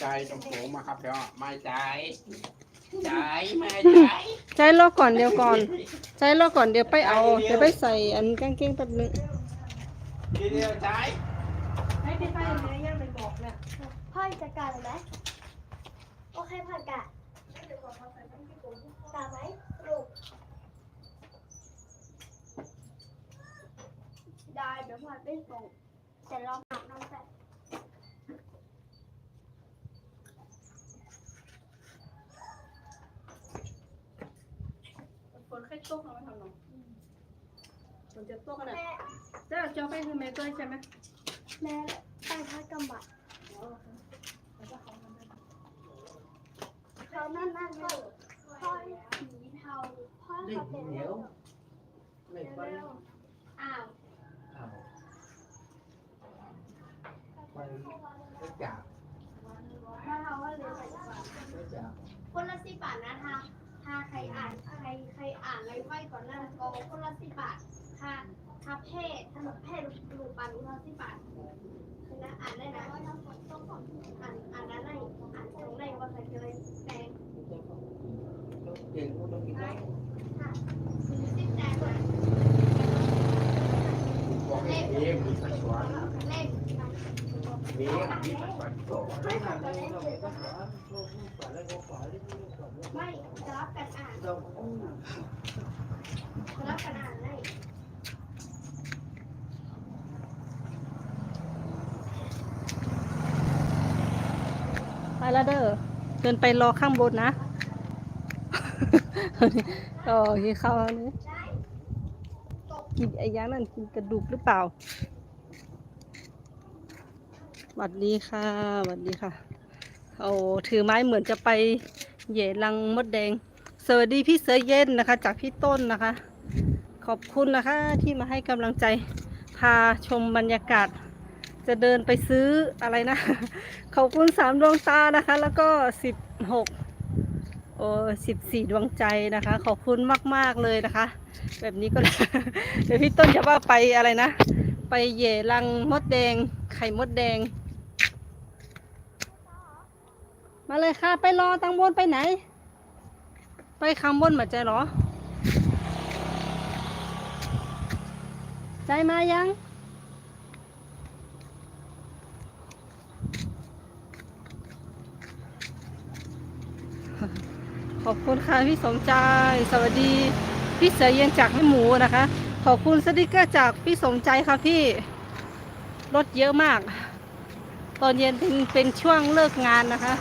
ใจตรงโผล่มาครับเดี๋ยวไม่ใจใจไม่ใจใช้รอก่อนเดี๋ยวก่อน ใช้รอก่อนเดี๋ยวไปเอา เดี๋ยวไปใส่อันกางเกงแป๊บนึงทีเดียวใจให้พี่ไปแม่ย่างไปบอกเนี่ยพ่อจัดการเลยไหมโอเคพ่อกะกะไหมลูกได้เดี๋ยวพ่อไปส่งแต่รอหาน้องแต่ ฝนแค่ตกเอาไว้ทำหนองฝนจะตกกันแม่นะเจ้าเจ้าไปคือแม่ตัวใช่ไหมแม่ไปพักกำบัดเขานั่นนั่นเลยพ่อสีเทาพ่อเด็กเขาเป็นเหนียวไม่ไปอ้าวไปไปจับถ้าเขาว่าเลยไปจับคนละสิบบาทนะถ้า ถ้าใครอ่านใครใครอ่านไรไว้ก่อนหน้าโกคนละสิบบาทถ้าถ้าเพศถ้าเพศลูกปันคนละสิบบาทคือนะอ่านได้นะอ่านอ่านนั้นได้อ่านตรงได้ว่าใครจะเลยแปลงเก่งก็ต้องกินได้คือสิบแปดนะบอกให้เองมีสักวันเลข มีมีสักวันโต ไม่จะ รับกันอ่านรับกันอ่านได้ไปแล้วเด้อเดินไปรอข้างบนนะโอ้ยเข้านนี้กินไอ้ยานั่นกินกระดูกหรือเปล่าสวัสดีค่ะสวัสดีค่ะ โอ้ถือไม้เหมือนจะไปเหย่รังมดแดง สวัสดีพี่เสือเย็นนะคะ จากพี่ต้นนะคะ ขอบคุณนะคะที่มาให้กำลังใจพาชมบรรยากาศ จะเดินไปซื้ออะไรนะ ขอบคุณสามดวงตานะคะ แล้วก็สิบหกโอ้สิบสี่ดวงใจนะคะ ขอบคุณมาก ๆ เลยนะคะ แบบนี้ก็ เดี๋ยวพี่ต้นจะว่าไปอะไรนะ ไปเหย่รังมดแดง ไข่มดแดง มาเลยค่ะ ไปรอตังบนไปไหน ไปคำบนมาใจเหรอ ใจมายังขอบคุณค่ะพี่สมใจ สวัสดี พี่เสือเย็นจากให้หมูนะคะ ขอบคุณสติกเกอร์จากพี่สมใจค่ะพี่รถเยอะมาก ตอนเย็นเป็นเป็นช่วงเลิกงานนะคะ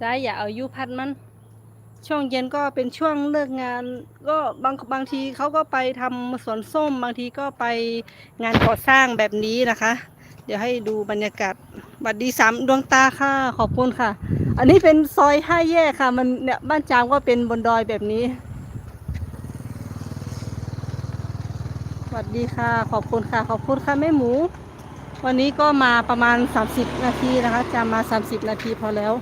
จ้าอย่าเอายุพัดมัน ช่วงเย็นก็เป็นช่วงเลิกงาน ก็บางบางทีเขาก็ไปทำสวนส้ม บางทีก็ไปงานก่อสร้างแบบนี้นะคะ เดี๋ยวให้ดูบรรยากาศบัดดีสามดวงตาค่ะ ขอบคุณค่ะ อันนี้เป็นซอยห้าแยกค่ะ มันเนี่ยบ้านจามก็เป็นบนดอยแบบนี้สวัสดีค่ะ ขอบคุณค่ะ ขอบคุณค่ะแม่หมู วันนี้ก็มาประมาณ 30 นาทีนะคะจามมา 30 นาทีพอแล้ว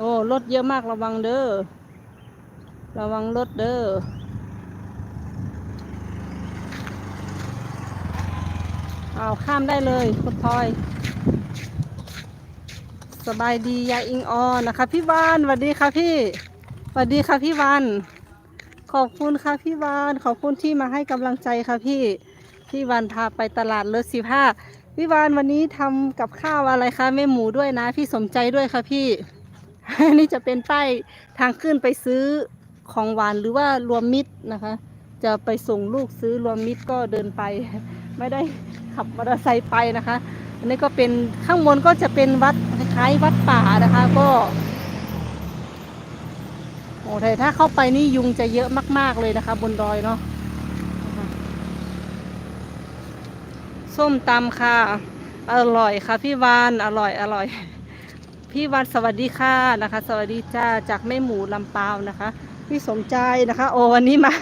โอ้รถเยอะมากระวังเด้อ ระวังรถเด้อ เอาข้ามได้เลยคุณพลอย สบายดียายอิงออนนะคะ พี่วานสวัสดีค่ะพี่สวัสดีค่ะพี่วานขอบคุณค่ะพี่วานขอบคุณที่มาให้กำลังใจค่ะพี่ พี่วานพาไปตลาดรถสิบห้าพี่วานวันนี้ทำกับข้าวอะไรคะแม่หมูด้วยนะ พี่สมใจด้วยค่ะพี่ นี่จะเป็นป้ายทางขึ้นไปซื้อของหวานหรือว่ารวมมิตรนะคะ จะไปส่งลูกซื้อรวมมิตรก็เดินไป ไม่ได้ขับมอเตอร์ไซค์ไปนะคะ อันนี้ก็เป็นข้างบนก็จะเป็นวัดคล้ายวัดป่านะคะก็โอ้แต่ถ้าเข้าไปนี่ยุงจะเยอะมาก ๆเลยนะคะ บนดอยเนาะส้มตำค่ะ อร่อยค่ะพี่วานอร่อยอร่อย พี่วันสวัสดีค่ะนะคะ สวัสดีจ้าจากแม่หมูลำปาวนะคะ พี่สมใจนะคะ โอ้วันนี้มา